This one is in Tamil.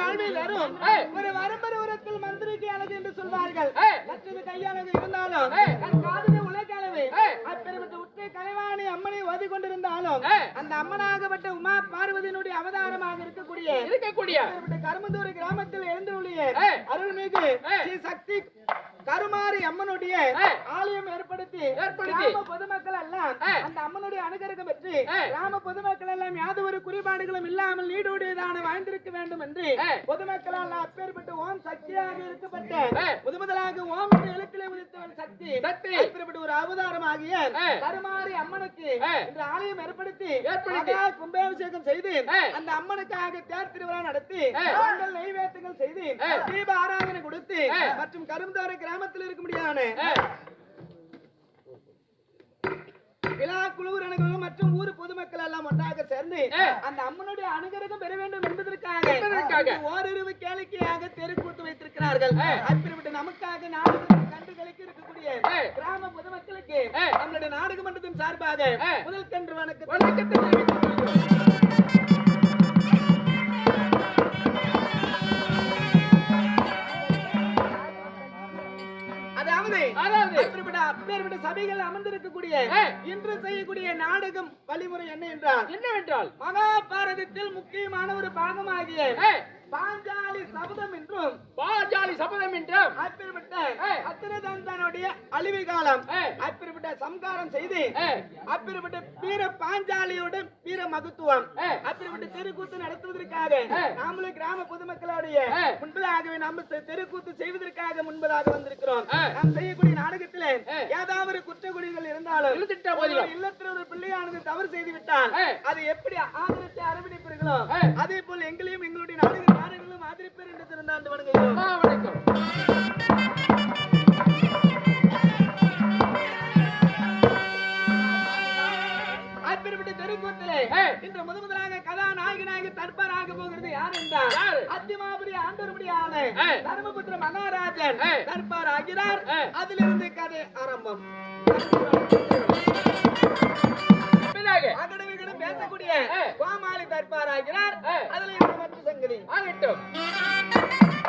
வாழ்வை தரும் ஏய். ஒரு வரம்பர் உரத்தில் மந்திரிக்கு அழகு என்று சொல்வார்கள். மற்றது கையழகு இருந்தாலும். தன் காதுக்கு உலகளவு. அப்பெருமிட்டு உற்று கலைவாணி அம்மனை ஓதி கொண்டிருந்தாலும். அந்த அம்மனாகப்பட்ட உமா பார்வதியினுடைய அவதாரமாக இருக்கக்கூடிய இருக்கக்கூடிய கருமந்தூர் கிராமத்தில் எழுந்துள்ளிய ஏய். அருள்மிகு. ஸ்ரீ சக்தி கருமாரி அம்மனுடைய. ஆலயம் ஏற்படுத்தி ஏற்படுத்தி. பொதுமக்கள் எல்லாம். அந்த அம்மனுடைய அனுகிரகம் பெற்று. கிராம பொதுமக்கள் எல்லாம் யாது ஒரு குறைபாடுகளும் இல்லாமல் நீடுடையதான வாழ்ந்திருக்க வேண்டும் என்று. பொதுமக்களால் அப்பேற்பட்ட ஓம் சக்தியாக இருக்கப்பட்ட ஏய். முதமுதலாக ஓம் என்ற எழுத்திலே உதித்தவன் சக்தி சக்தி. அப்பேற்பட்ட ஒரு அவதாரமாகிய. கருமாரி அம்மனுக்கு. இந்த ஆலயம் ஏற்படுத்தி கும்பாபிஷேகம் செய்து. அந்த அம்மனுக்காக தேர் திருவிழா நடத்தி. பொங்கல் நெய்வேத்துகள் செய்து. தீப ஆராதனை. மற்றும் கரும்தார கிராமத்தில் இருக்க முடியாத. விழா குழுவினர்களும் மற்றும் ஊர் பொதுமக்கள் எல்லாம் ஒன்றாக சேர்ந்து. அந்த அம்மனுடைய அனுகிரகம் பெற வேண்டும் என்பதற்காக ஓரிரவு கேளிக்கையாக தெருக்கூத்து வைத்திருக்கிறார்கள். அப்படிப்பட்ட நமக்காக நாடு கண்டுகளுக்கு இருக்கக்கூடிய. கிராம பொதுமக்களுக்கு. நம்மளுடைய நாடக மன்றத்தின் சார்பாக. முதல் கன்று வணக்கத்தை அதாவது சபைகள் அமர்ந்திருக்கக்கூடிய. இன்று செய்யக்கூடிய நாடகம் வழிமுறை என்ன என்றால் என்னவென்றால் மகாபாரதத்தில் முக்கியமான ஒரு பாகமாகிய பாஞ்சாலி சபதம் என்றும் பாஞ்சாலி சபதம் என்றும் அப்பேற்பட்ட. அத்திரதந்தனுடைய அழிவு காலம். அப்பேற்பட்ட சம்காரம் செய்து அப்பேற்பட்ட வீர பாஞ்சாலியோட வீர மகத்துவம். அப்பேற்பட்ட தெருக்கூத்து நடத்துவதற்காக. நாமளும் கிராம பொதுமக்களுடைய. முன்பதாகவே நம்ம தெ- தெருக்கூத்து செய்வதற்காக முன்பதாக வந்திருக்கிறோம். நாம் செய்யக்கூடிய இருந்துட்டா போதிலும். இல்லத்தில் ஒரு பிள்ளையானது தவறு செய்து விட்டால் ஏய். அதை எப்படி ஆதரித்து அரவணைப்பீர்களோ. அதே போல் எங்களையும் எங்களுடைய நாடகக்காரர்களும் ஆதரிப்பீர் என்று திருந்தாண்டு வணங்குகிறோம் வணக்கம். இன்று முத முதலாக கதாநாயகனாக தற்பாராக போகிறது யார் என்றால்? அத்திமாபுரி ஆண்டவருடையான. தர்மபுத்திர மகாராஜன். தற்பார் ஆகிறார். அதிலிருந்து கதை ஆரம்பம் கேட்பாராகிறார் அதில் மற்ற சங்கதி ஆகட்டும்.